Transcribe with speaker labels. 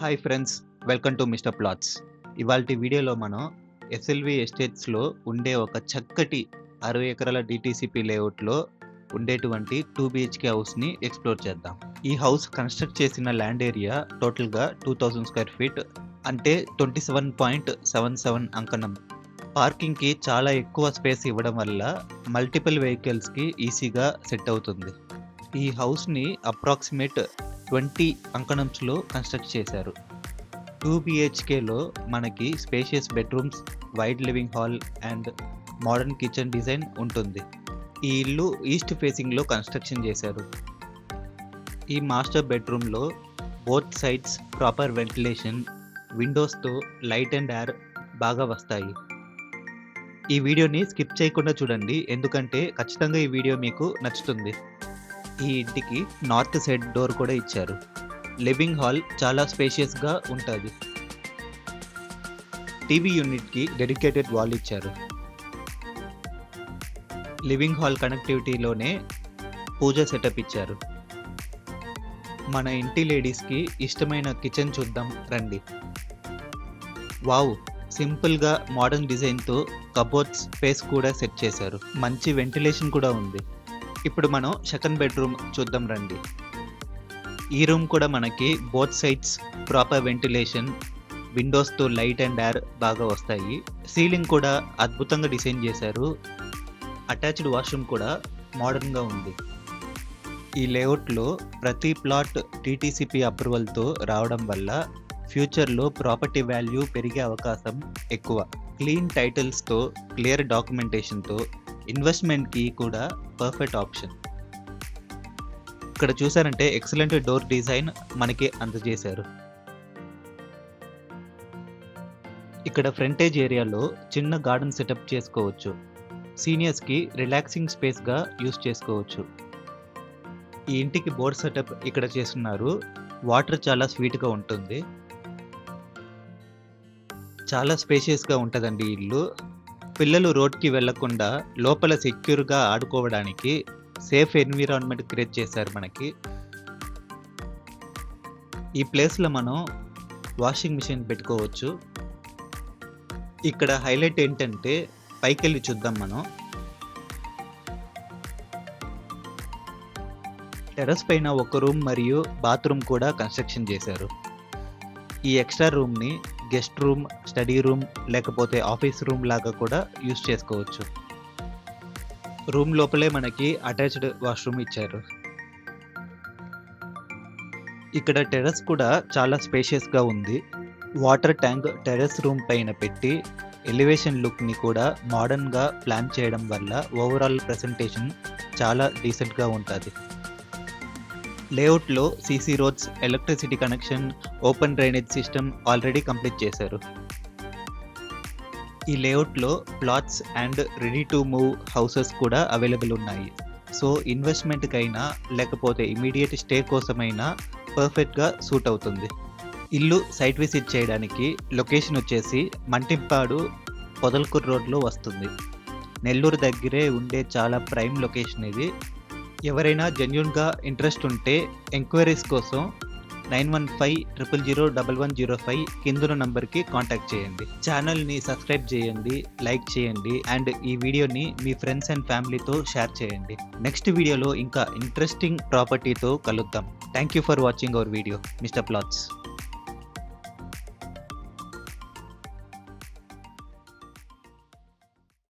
Speaker 1: Hi friends welcome to Mister Plots ఇవాళ వీడియోలో మనం ఎస్ఎల్వి ఎస్టేట్స్లో ఉండే ఒక చక్కటి అరవై ఎకరాల డిటీసీపీ లేఅవుట్లో ఉండేటువంటి టూ బిహెచ్కే హౌస్ని ఎక్స్ప్లోర్ చేద్దాం. ఈ హౌస్ కన్స్ట్రక్ట్ చేసిన ల్యాండ్ ఏరియా టోటల్గా టూ థౌజండ్ స్క్వేర్ ఫీట్ అంటే twenty seven point seven seven అంకణం. పార్కింగ్కి చాలా ఎక్కువ స్పేస్ ఇవ్వడం వల్ల మల్టిపుల్ వెహికల్స్కి ఈజీగా సెట్ అవుతుంది. ఈ హౌస్ని అప్రాక్సిమేట్ ట్వంటీ అంకణంస్లో కన్స్ట్రక్ట్ చేశారు. టూ బిహెచ్కేలో మనకి spacious bedrooms wide living hall and modern kitchen design ఉంటుంది. ఈ ఇల్లు ఈస్ట్ ఫేసింగ్లో కన్స్ట్రక్షన్ చేశారు. ఈ మాస్టర్ బెడ్రూమ్లో బోత్ సైడ్స్ ప్రాపర్ వెంటిలేషన్ విండోస్తో లైట్ అండ్ ఎయిర్ బాగా వస్తాయి. ఈ వీడియోని స్కిప్ చేయకుండా చూడండి ఎందుకంటే ఖచ్చితంగా ఈ వీడియో మీకు నచ్చుతుంది. ఈ ఇంటికి నార్త్ సైడ్ డోర్ కూడా ఇచ్చారు. లివింగ్ హాల్ చాలా స్పేషియస్గా ఉంటుంది. టీవీ యూనిట్కి డెడికేటెడ్ వాల్ ఇచ్చారు. లివింగ్ హాల్ కనెక్టివిటీలోనే పూజ సెటప్ ఇచ్చారు. మన ఇంటి లేడీస్కి ఇష్టమైన కిచెన్ చూద్దాం రండి. వావ్ సింపుల్గా మోడర్న్ డిజైన్తో కబోర్డ్ స్పేస్ కూడా సెట్ చేశారు. మంచి వెంటిలేషన్ కూడా ఉంది. ఇప్పుడు మనం సెకండ్ బెడ్రూమ్ చూద్దాం రండి. ఈ రూమ్ కూడా మనకి బోత్ సైడ్స్ ప్రాపర్ వెంటిలేషన్ విండోస్తో లైట్ అండ్ ఎయిర్ బాగా వస్తాయి. సీలింగ్ కూడా అద్భుతంగా డిజైన్ చేశారు. అటాచ్డ్ వాష్రూమ్ కూడా మోడర్న్గా ఉంది. ఈ లేఅవుట్లో ప్రతి ప్లాట్ టీటీసీపీ అప్రూవల్తో రావడం వల్ల ఫ్యూచర్లో ప్రాపర్టీ వాల్యూ పెరిగే అవకాశం ఎక్కువ. క్లీన్ టైటిల్స్తో క్లియర్ డాక్యుమెంటేషన్తో ఇన్వెస్ట్మెంట్కి కూడా పర్ఫెక్ట్ ఆప్షన్. ఇక్కడ చూసారంటే ఎక్సలెంట్ డోర్ డిజైన్ మనకి అందజేశారు. ఇక్కడ ఫ్రంటేజ్ ఏరియాలో చిన్న గార్డెన్ సెటప్ చేసుకోవచ్చు. సీనియర్స్కి రిలాక్సింగ్ స్పేస్గా యూస్ చేసుకోవచ్చు. ఈ ఇంటికి బోర్డ్ సెటప్ ఇక్కడ చేస్తున్నారు. వాటర్ చాలా స్వీట్గా ఉంటుంది. చాలా స్పేషియస్గా ఉంటుందండి ఇల్లు. పిల్లలు రోడ్కి వెళ్ళకుండా లోపల సెక్యూర్గా ఆడుకోవడానికి సేఫ్ ఎన్విరాన్మెంట్ క్రియేట్ చేశారు మనకి. ఈ ప్లేస్లో మనం వాషింగ్ మిషన్ పెట్టుకోవచ్చు. ఇక్కడ హైలైట్ ఏంటంటే పైకి వెళ్ళి చూద్దాం మనం. టెర్రస్ పైన ఒక రూమ్ మరియు బాత్రూమ్ కూడా కన్స్ట్రక్షన్ చేశారు. ఈ ఎక్స్ట్రా రూమ్ని గెస్ట్ రూమ్ స్టడీ రూమ్ లేకపోతే ఆఫీస్ రూమ్ లాగా కూడా యూస్ చేసుకోవచ్చు. రూమ్ లోపలే మనకి అటాచ్డ్ వాష్రూమ్ ఇచ్చారు. ఇక్కడ టెర్రస్ కూడా చాలా స్పేషియస్గా ఉంది. వాటర్ ట్యాంక్ టెర్రస్ రూమ్ పైన పెట్టి ఎలివేషన్ లుక్ని కూడా మోడర్న్గా ప్లాన్ చేయడం వల్ల ఓవరాల్ ప్రెజెంటేషన్ చాలా డీసెంట్గా ఉంటుంది. లేఅవుట్లో CC roads electricity connection open drainage system already complete చేశారు. ఈ లేఅవుట్లో plots and ready to move houses కూడా అవైలబుల్ ఉన్నాయి. సో ఇన్వెస్ట్మెంట్కైనా లేకపోతే ఇమీడియట్ స్టే కోసమైనా పర్ఫెక్ట్గా సూట్ అవుతుంది. ఇల్లు సైట్ విజిట్ చేయడానికి లొకేషన్ వచ్చేసి మంటింపాడు పొదల్కూరు రోడ్లో వస్తుంది. నెల్లూరు దగ్గరే ఉండే చాలా ప్రైమ్ లొకేషన్ ఇది. ఎవరైనా జెన్యున్గా ఇంట్రెస్ట్ ఉంటే ఎంక్వైరీస్ కోసం nine one five triple zero double one zero five కిందున నంబర్కి కాంటాక్ట్ చేయండి. ఛానల్ని సబ్స్క్రైబ్ చేయండి లైక్ చేయండి అండ్ ఈ వీడియోని మీ ఫ్రెండ్స్ అండ్ ఫ్యామిలీతో షేర్ చేయండి. నెక్స్ట్ వీడియోలో ఇంకా ఇంట్రెస్టింగ్ ప్రాపర్టీతో కలుద్దాం. Thank you for watching our video. Mister Plots.